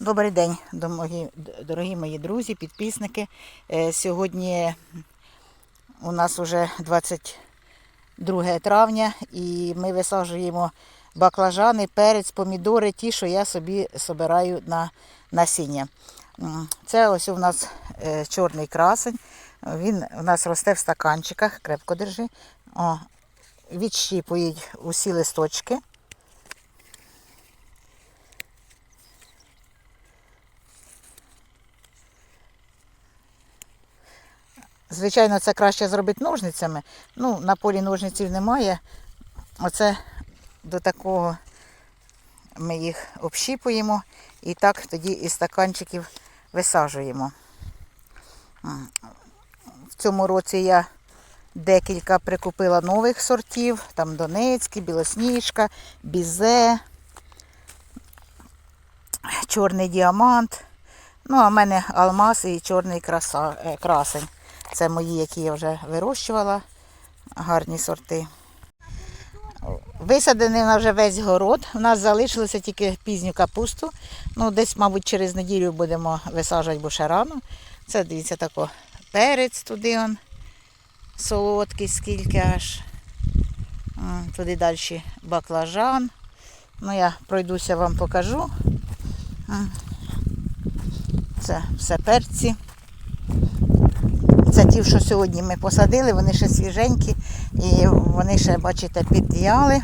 Добрий день, дорогі, мої друзі, підписники. Е, Сьогодні у нас вже 22 травня і ми висаджуємо баклажани, перець, помідори, ті, що я собі собираю на насіння. Це ось у нас е, чорний красень. Він у нас росте в стаканчиках, крепко держи. О, відщіпують усі листочки. Звичайно, це краще зробити ножницями. Ну, на полі ножниців немає. Оце до такого ми їх общіпуємо і так тоді із стаканчиків висаджуємо. В цьому році я декілька прикупила нових сортів. Там Донецький, Білосніжка, Бізе, Чорний діамант. Ну, а в мене алмаз і чорний краса, е, красень. Це мої, які я вже вирощувала. Гарні сорти. Висадений вже весь город. У нас залишилося тільки пізню капусту. Ну, десь, мабуть, через неділю будемо висаджувати, бо ще рано. Це, дивіться, тако перець туди он. Солодкий, скільки аж. Туди далі баклажан. Ну, я пройдуся вам покажу. Це все перці. Це ті, що сьогодні ми посадили, вони ще свіженькі і вони ще, бачите, підв'яли.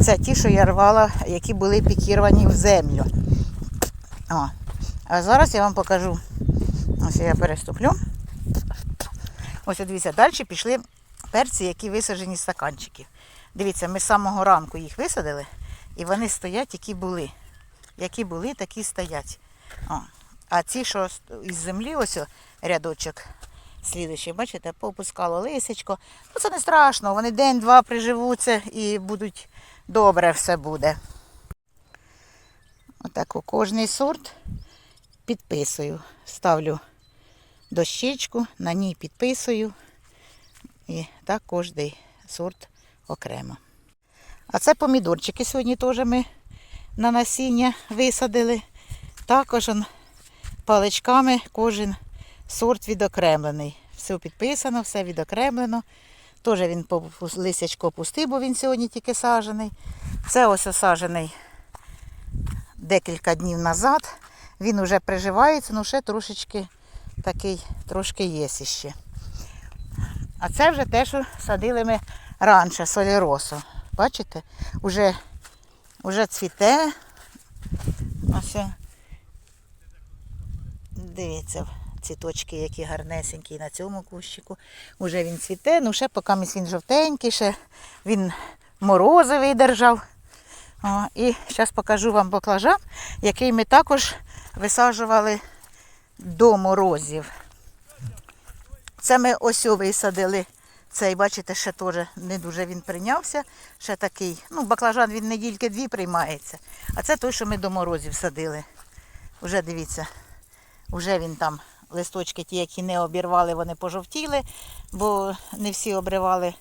Це ті, що я рвала, які були пікіровані в землю. О. А зараз я вам покажу. Ось я переступлю. Ось дивіться, далі пішли перці, які висаджені з стаканчиків. Дивіться, ми з самого ранку їх висадили, і вони стоять, які були. Які були, такі стоять. О. А ці, що із землі, ось рядочок, слідуючий, бачите, попускало лисичко. Ну це не страшно, вони день-два приживуться і будуть добре все буде. Отак у кожний сорт підписую. Ставлю дощечку, на ній підписую. І так кожний сорт окремо. А це помідорчики сьогодні теж ми на насіння висадили. Також он, паличками кожен сорт відокремлений. Все підписано, все відокремлено. Теж він лисячко пустив, бо він сьогодні тільки саджений. Це ось осаджений декілька днів назад. Він вже приживається, ну ще трошечки такий, трошки є ще. А це вже те, що садили ми раніше, соліросу. Бачите? Уже, уже цвіте. Ось. Дивіться, цвіточки, які гарнесенькі на цьому кущику. Уже він цвіте, ну ще поки він жовтенький, ще він морози видержав. О, і зараз покажу вам баклажан, який ми також висаджували до морозів. Це ми ось висадили. Цей, бачите, ще теж не дуже він прийнявся. Ще такий. Ну, баклажан він недільки дві приймається. А це той, що ми до морозів садили. Уже дивіться, вже він там листочки, ті, які не обірвали, вони пожовтіли, бо не всі обривали.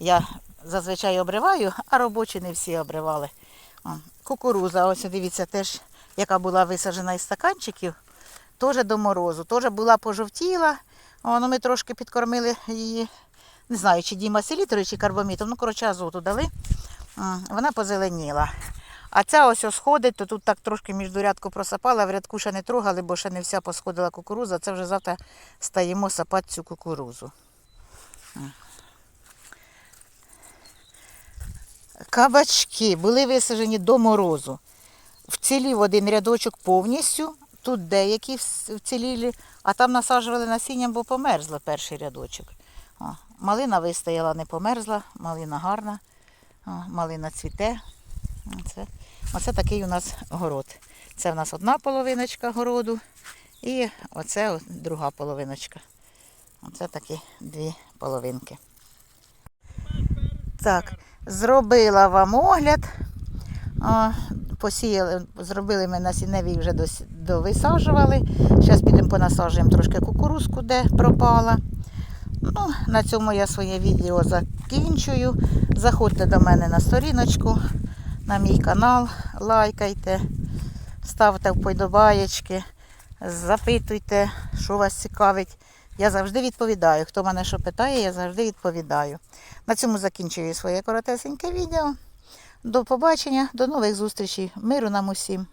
Я зазвичай обриваю, а робочі не всі обривали. Кукуруза, ось дивіться, теж, яка була висаджена із стаканчиків, теж до морозу. Теж була пожовтіла. Ну ми трошки підкормили її, не знаю, чи дімасилітрою, чи карбомітом. Ну, коротше, азоту дали. Вона позеленіла. А ця ось сходить, то тут так трошки між рядку просапала, в рядку ще не трогали, бо ще не вся посходила кукуруза. Це вже завтра стаємо сапати цю кукурузу. Кабачки були висаджені до морозу. Вцілів один рядочок повністю, тут деякі вцілілі, а там насаджували насіння, бо померзла перший рядочок. О, малина вистояла, не померзла, малина гарна, О, малина цвіте. Оце, оце такий у нас город. Це в нас одна половиночка городу і оце друга половиночка. Оце такі дві половинки. Так, зробила вам огляд. Посіяли, зробили ми насінневі вже довисаджували. Зараз підемо понасаджуємо трошки кукурузку, де пропала. Ну, на цьому я своє відео закінчую. Заходьте до мене на сторіночку, на мій канал, лайкайте, ставте вподобаєчки, запитуйте, що вас цікавить. Я завжди відповідаю. Хто мене що питає, я завжди відповідаю. На цьому закінчую своє коротесеньке відео. До побачення, до нових зустрічей. Миру нам усім!